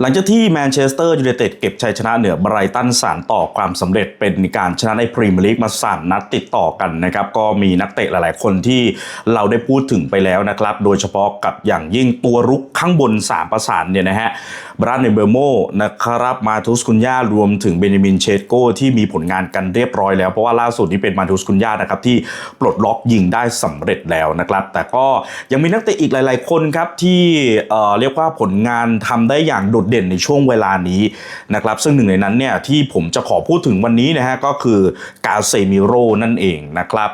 หลังจากที่แมนเชสเตอร์ยูไนเต็ดเก็บชัยชนะเหนือไบรตันสารต่อความสำเร็จเป็นการชนะในพรีเมียร์ลีกมาสามนัดติดต่อกันนะครับก็มีนักเตะหลายๆ คนที่เราได้พูดถึงไปแล้วนะครับ โดยเฉพาะกับอย่างยิ่งตัวรุกข้างบน 3 ประสานเนี่ยนะฮะบรานเนเบอร์โมนะครับมาทุสคุนยารวมถึงเบนจามินเชสโกที่มีผลงานกันเรียบร้อยแล้ว เพราะว่าล่าสุดนี้เป็นมาทุสคุนยานะครับที่ปลดล็อกยิงได้สำเร็จแล้วนะครับ แต่ก็ยังมีนักเตะอีกหลาย ๆ คนครับที่เอ่อเรียกว่าผลงานทำได้อย่างโดดเด่นในช่วงเวลานี้นะครับซึ่งหนึ่งในนั้นเนี่ยที่ผมจะขอพูดถึงวันนี้นะฮะก็คือกาเซมิโรนั่นเองนะครับ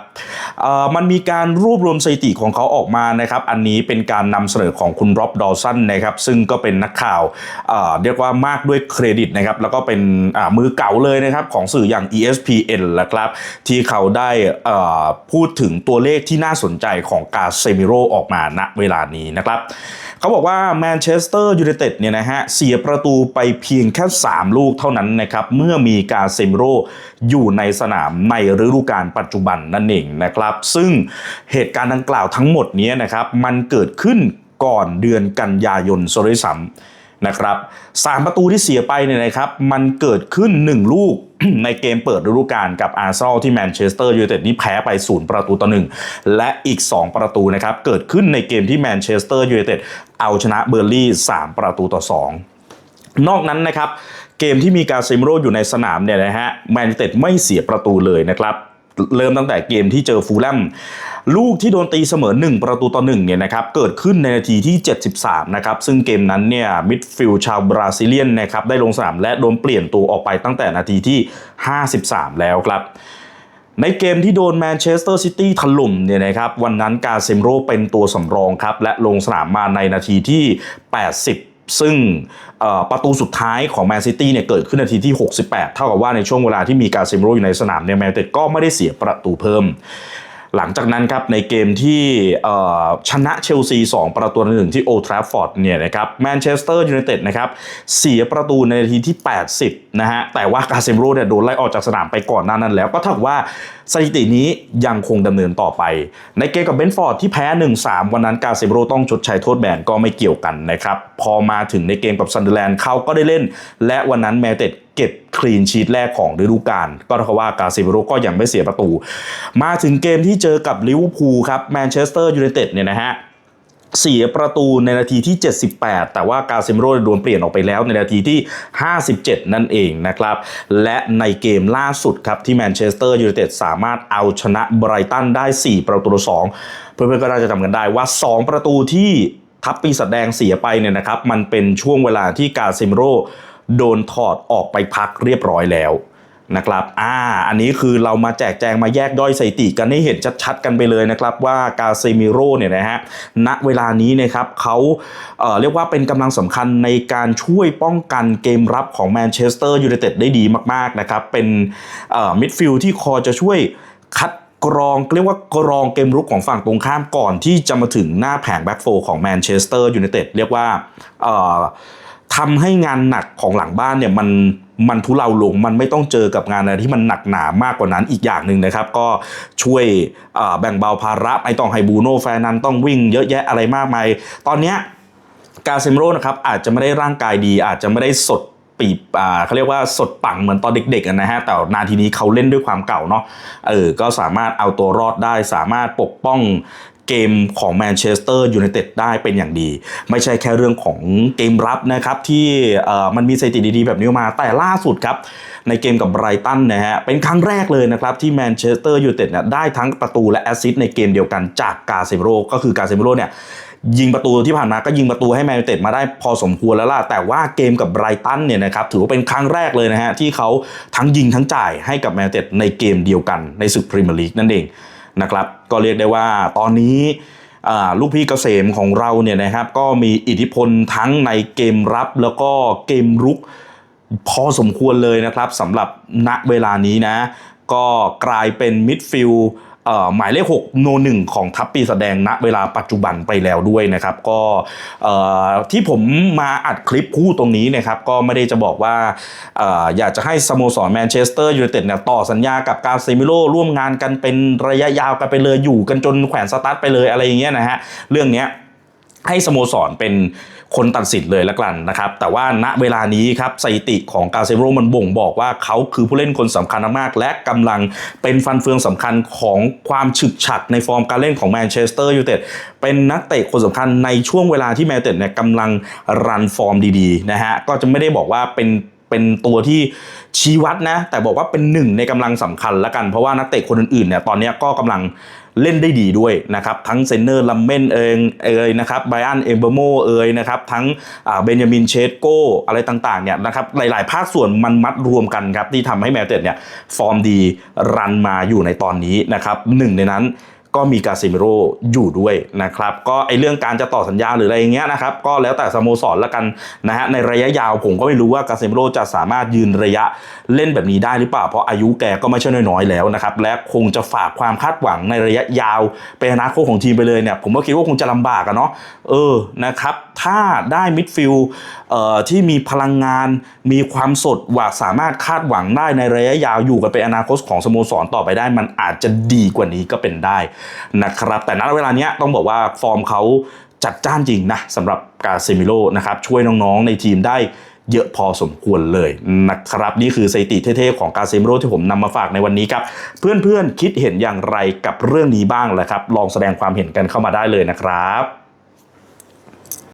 มันมีการรวบรวมสถิติของเขาออกมานะครับอันนี้เป็นการนำเสนอของคุณร็อบดอสันนะครับซึ่งก็เป็นนักข่าวเรียกว่ามากด้วยเครดิตนะครับแล้วก็เป็นมือเก่าเลยนะครับของสื่ออย่าง ESPN นะครับที่เขาได้พูดถึงตัวเลขที่น่าสนใจของกาเซมิโรออกมาณเวลานี้นะครับ เขาบอกว่าแมนเชสเตอร์ยูไนเต็ดเนี่ยนะฮะเสียประตูไปเพียงแค่ 3 ลูกเท่านั้นนะครับ เมื่อมีกาเซมิโรอยู่ในสนามในฤดูกาลปัจจุบันนั่นเองนะครับ ซึ่งเหตุการณ์ดังกล่าวทั้งหมดนี้นะครับ มันเกิดขึ้นก่อนเดือนกันยายนซะด้วยซ้ำ นะครับสามประตูที่เสียไปเนี่ยนะครับมันเกิดขึ้น 1 ลูกในเกมเปิดฤดูกาลกับอาร์เซนอลที่แมนเชสเตอร์ยูไนเต็ดนี่แพ้ไป 0 ประตูต่อหนึ่งและอีก 2 ประตูนะครับเกิดขึ้นในเกมที่แมนเชสเตอร์ยูไนเต็ดเอาชนะเบอร์ลี่ 3 ประตูต่อ 2 นอกนั้นนะครับเกมที่มีกาเซมโรอยู่ในสนามเนี่ยนะฮะแมนยูไนเต็ดไม่เสียประตูเลยนะครับ เริ่มตั้งแต่เกมที่เจอฟูลแลมลูกที่โดนตีเสมอ 1 ประตูต่อ1เนี่ยนะครับเกิดขึ้นในนาทีที่ 73 นะครับ ซึ่งเกมนั้นเนี่ยมิดฟิลชาวบราซิเลียนนะครับได้ลงสนามและโดนเปลี่ยนตัวออกไปตั้งแต่นาทีที่ 53 แล้วครับในเกมที่โดนแมนเชสเตอร์ซิตี้ถล่มเนี่ยนะครับวันนั้นกาเซมโรเป็นตัวสำรองครับและลงสนามมาในนาทีที่ 80 ซึ่งประตูสุดท้ายของแมนซิตี้เนี่ยเกิดขึ้นนาทีที่ 68 เท่ากับว่าในช่วงเวลาที่มีกาเซมโรอยู่ในสนามเนี่ยแมนยูไนเต็ดก็ไม่ได้เสียประตูเพิ่ม หลังจากนั้นครับในเกมที่ชนะเชลซี 2 ประตูหนึ่งที่โอทราฟฟอร์ดเนี่ยนะครับแมนเชสเตอร์ยูไนเต็ดนะครับเสียประตูในนาทีที่ 80 นะฮะแต่ว่ากาเซมโรเนี่ยโดนไล่ออกจากสนามไปก่อนหน้านั้นแล้วก็เท่ากับว่า สถิตินี้ยังคงดำเนินต่อไป ในเกมกับเบนฟอร์ดที่แพ้ 1-3 วันนั้นกาเซมโรต้องชดใช้โทษแบนก็ไม่เกี่ยวกันนะครับ พอมาถึงในเกมกับซันเดอร์แลนด์เขาก็ได้เล่น และวันนั้นแมนยูไนเต็ดเก็บคลีนชีตแรกของฤดูกาลก็เท่ากับว่ากาซิเมโรก็ยังไม่เสียประตู มาถึงเกมที่เจอกับลิเวอร์พูลครับแมนเชสเตอร์ยูไนเต็ดเนี่ยนะฮะ เสียประตูในนาทีที่ 78 แต่ว่ากาซิมโร่โดนเปลี่ยนออกไปแล้วในนาทีที่ 57 นั่นเองนะครับ และในเกมล่าสุดครับ ที่แมนเชสเตอร์ยูไนเต็ดสามารถเอาชนะไบรตันได้ 4 ประตูต่อ2เพื่อนๆก็น่าจะจำกันได้ว่า 2 ประตูที่ทัพปีศาจแดงเสียไปเนี่ยนะครับ มันเป็นช่วงเวลาที่กาซิมโร่โดนถอดออกไปพักเรียบร้อยแล้ว นะครับ อ่า อันนี้คือเรามาแจกแจงมาแยกย่อยสถิติกันให้เห็นชัดๆกันไปเลยนะครับว่ากาเซมิโรเนี่ยนะฮะ ณ เวลานี้นะครับเขาเอ่อเรียกว่าเป็นกำลังสำคัญในการช่วยป้องกันเกมรับของแมนเชสเตอร์ยูไนเต็ดได้ดีมากๆนะครับ เป็นเอ่อมิดฟิลด์ที่คอยจะช่วยคัดกรองเรียกว่ากรองเกมรุกของฝั่งตรงข้ามก่อนที่จะมาถึงหน้าแผงแบ็กโฟของแมนเชสเตอร์ยูไนเต็ดเรียกว่าเอ่อทำให้งานหนักของหลังบ้านเนี่ยมัน มันทุเลาลงมันไม่ต้องเจอกับงานอะไรที่มันหนักหนามากกว่านั้นอีกอย่างหนึ่งนะครับ ก็ช่วยแบ่งเบาภาระไม่ต้องให้บูโน่แฟนันต้องวิ่งเยอะแยะอะไรมากมาย ตอนนี้กาเซมโรนะครับอาจจะไม่ได้ร่างกายดี อาจจะไม่ได้สดปีบเขาเรียกว่าสดปังเหมือนตอนเด็กๆนะฮะ แต่นาทีนี้เขาเล่นด้วยความเก่าเนาะ เออ ก็สามารถเอาตัวรอดได้ สามารถปกป้อง เกมของแมนเชสเตอร์ยูไนเต็ดได้เป็นอย่างดี ไม่ใช่แค่เรื่องของเกมรับนะครับ ที่มันมีสถิติดีๆ แบบนี้มาแต่ล่าสุดครับ ในเกมกับไบรตันนะฮะเป็นครั้งแรกเลยนะครับ ที่แมนเชสเตอร์ยูไนเต็ดเนี่ยได้ทั้งประตูและแอสซิสต์ในเกมเดียวกันจากกาเซมิโรก็คือกาเซมิโรเนี่ยยิงประตูที่ผ่านมาก็ยิงประตูให้แมนยูไนเต็ดมาได้พอสมควรแล้วล่ะ แต่ว่าเกมกับไบรตันเนี่ยนะครับถือว่าเป็นครั้งแรกเลยนะฮะที่เขาทั้งยิงทั้งจ่ายให้กับแมนยูไนเต็ดในเกมเดียวกันในศึกพรีเมียร์ลีกนั่นเอง นะครับ ก็เรียกได้ว่าตอนนี้ลูกพี่เกษมของเราเนี่ยนะครับ ก็มีอิทธิพลทั้งในเกมรับแล้วก็เกมรุกพอสมควรเลยนะครับสำหรับณเวลานี้นะ ก็กลายเป็นมิดฟิลด์ หมายเลข6โนหนึ่งของทัพปีแสดงณเวลาปัจจุบันไปแล้วด้วยนะครับ ก็ที่ผมมาอัดคลิปพูดตรงนี้นะครับก็ไม่ได้จะบอกว่าอออยากจะให้สโมสรแมนเชสเตอร์ยูไนเต็ดเนี่ยต่อสัญญากับกาเซมิโลร่วมงานกันเป็นระยะยาวกันไปเลยอยู่กันจนแขวนสตาร์ทไปเลยอะไรอย่างเงี้ยนะฮะเรื่องเนี้ยให้สโมสรเป็น คนตัดสินเลยละกันนะครับแต่ว่าณเวลานี้ครับสถิติของกาเซโรมันบ่งบอกว่าเขาคือผู้เล่นคนสำคัญมากๆและกำลังเป็นฟันเฟืองสำคัญของความฉึกฉักในฟอร์มการเล่นของแมนเชสเตอร์ยูไนเต็ดเป็นนักเตะคนสำคัญในช่วงเวลาที่แมนเต็ดเนี่ยกำลังรันฟอร์มดีๆนะฮะก็จะไม่ได้บอกว่าเป็นเป็นตัวที่ชี้วัดนะ แต่บอกว่าเป็นหนึ่งในกำลังสำคัญละกัน เพราะว่านักเตะคนอื่นๆเนี่ยตอนนี้ก็กำลัง เล่นได้ดีด้วยนะครับทั้งเซนเนอร์ลัมเมนเองเอยนะครับไบรอันเอเบอร์โมเอยนะครับทั้งเบนยามินเชสโกอะไรต่างๆเนี่ยนะครับหลายๆ ภาคส่วนมันมัดรวมกันครับที่ทำให้แมนเต็ดเนี่ยฟอร์มดีรันมาอยู่ในตอนนี้นะครับหนึ่งในนั้น ก็มีกาซิเมโรอยู่ด้วยนะครับก็ไอเรื่องการจะต่อสัญญาหรืออะไรอย่างเงี้ยนะครับก็แล้วแต่สโมสรละกันนะฮะในระยะยาวผมก็ไม่รู้ว่ากาซิเมโรจะสามารถยืนระยะเล่นแบบนี้ได้หรือเปล่า เพราะอายุแกก็ไม่ใช่น้อยๆแล้วนะครับและคงจะฝากความคาดหวังในระยะยาวเป็นอนาคตของทีมไปเลยเนี่ยผมก็คิดว่าคงจะลำบากอะเนาะเออนะครับถ้าได้มิดฟิลเอ่อที่มีพลังงานมีความสดว่าสามารถคาดหวังได้ในระยะยาวอยู่กันเป็นอนาคตของสโมสรต่อไปได้ มันอาจจะดีกว่านี้ก็เป็นได้นะครับแต่ณเวลาเนี้ยต้องบอกว่าฟอร์มเขาจัดจ้านจริงนะสำหรับกาเซมิโลนะครับช่วยน้องๆในทีมได้เยอะพอสมควรเลยนะครับนี่คือสถิติเท่ๆของกาเซมิโลที่ผมนำมาฝากในวันนี้ครับ เพื่อนๆคิดเห็นอย่างไรกับเรื่องนี้บ้างล่ะครับ ลองแสดงความเห็นกันเข้ามาได้เลยนะครับ